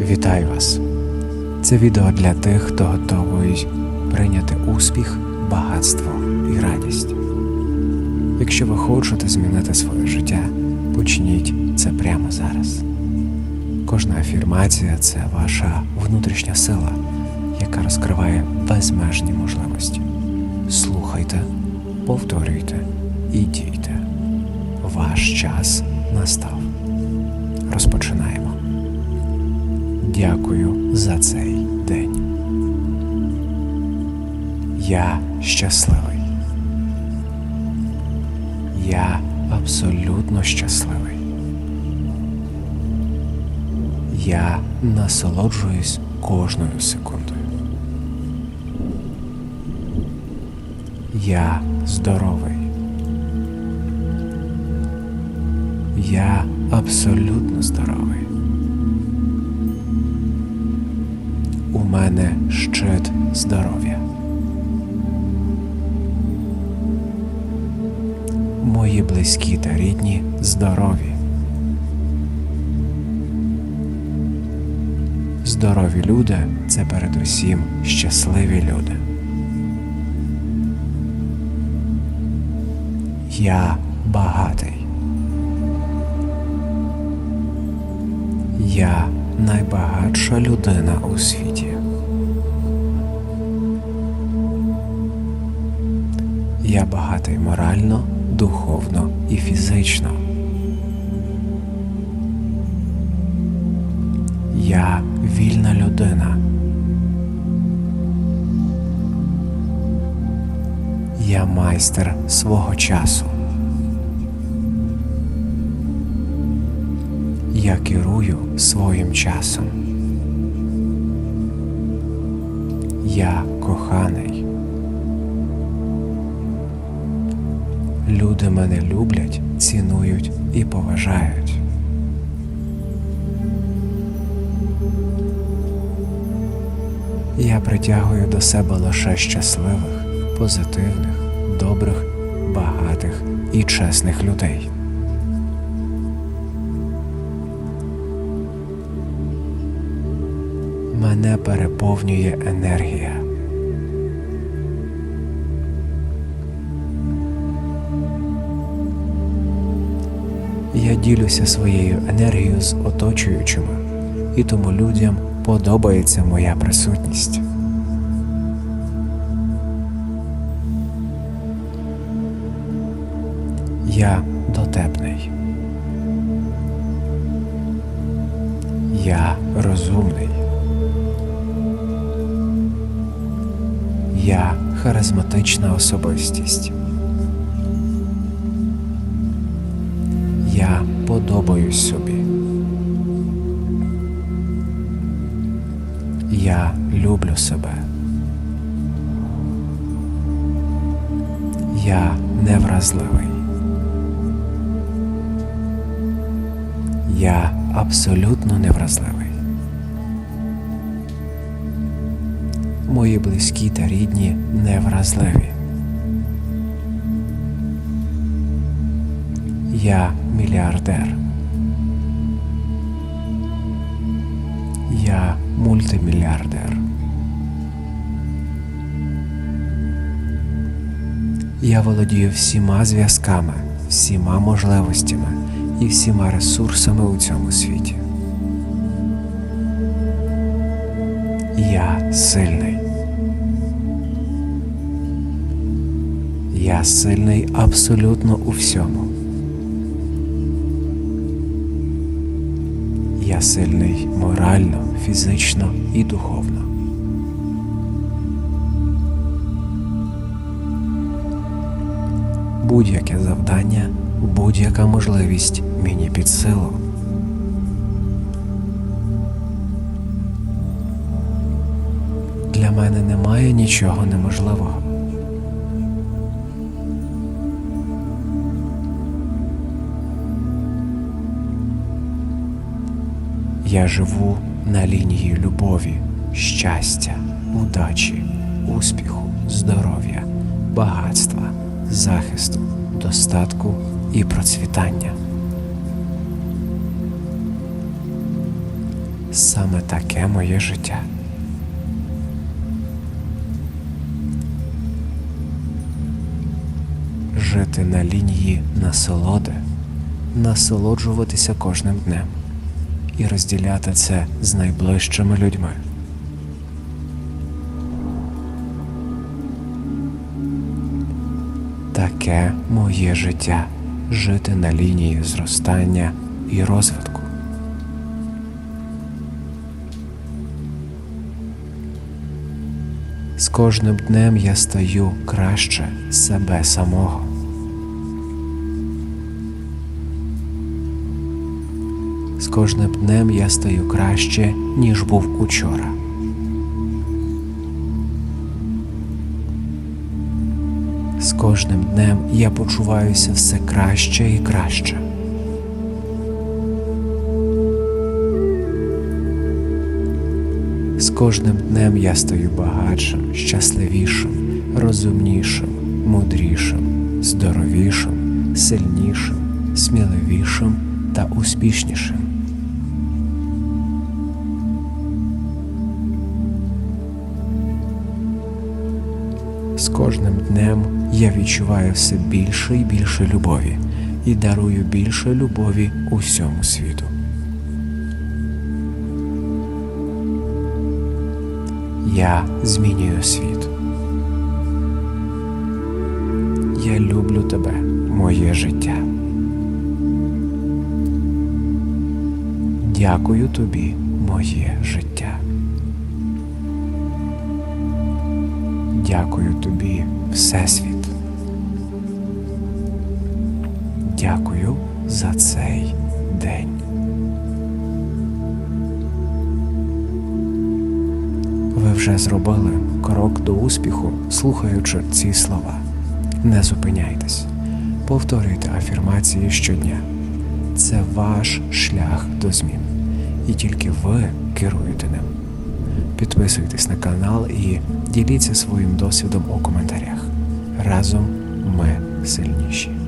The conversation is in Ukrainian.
Вітаю вас! Це відео для тих, хто готовий прийняти успіх, багатство і радість. Якщо ви хочете змінити своє життя, почніть це прямо зараз. Кожна афірмація це ваша внутрішня сила, яка розкриває безмежні можливості. Слухайте, повторюйте і дійте. Ваш час настав. Розпочинаємо. Дякую за цей день. Я щасливий. Я абсолютно щасливий. Я насолоджуюсь кожною секундою. Я здоровий. Я абсолютно здоровий. Мене щит здоров'я. Мої близькі та рідні здорові. Здорові люди це передусім щасливі люди. Я багатий. Я найбагатша людина у світі. Я багатий морально, духовно і фізично. Я вільна людина. Я майстер свого часу. Я керую своїм часом. Я коханий. Люди мене люблять, цінують і поважають. Я притягую до себе лише щасливих, позитивних, добрих, багатих і чесних людей. Мене переповнює енергія. Я ділюся своєю енергією з оточуючими, і тому людям подобається моя присутність. Я дотепний. Я розумний. Я харизматична особистість. Подобаюсь собі. Я люблю себе. Я невразливий. Я абсолютно невразливий. Мої близькі та рідні невразливі. Я мільярдер. Я мультимільярдер. Я володію всіма зв'язками, всіма можливостями і всіма ресурсами у цьому світі. Я сильний. Я сильний абсолютно у всьому. Сильний морально, фізично і духовно. Будь-яке завдання, будь-яка можливість мені під силу. Для мене немає нічого неможливого. Я живу на лінії любові, щастя, удачі, успіху, здоров'я, багатства, захисту, достатку і процвітання. Саме таке моє життя. Жити на лінії насолоди, насолоджуватися кожним днем і розділяти це з найближчими людьми. Таке моє життя жити на лінії зростання і розвитку. З кожним днем я стаю краще себе самого. Кожним днем я стаю краще, ніж був учора. З кожним днем я почуваюся все краще і краще. З кожним днем я стаю багатшим, щасливішим, розумнішим, мудрішим, здоровішим, сильнішим, сміливішим та успішнішим. З кожним днем я відчуваю все більше і більше любові і дарую більше любові усьому світу. Я змінюю світ. Я люблю тебе, моє життя. Дякую тобі, моє життя. Дякую тобі, Всесвіт. Дякую за цей день. Ви вже зробили крок до успіху, слухаючи ці слова. Не зупиняйтесь, повторюйте афірмації щодня. Це ваш шлях до змін, і тільки ви керуєте. Підписуйтесь на канал і діліться своїм досвідом у коментарях. Разом ми сильніші.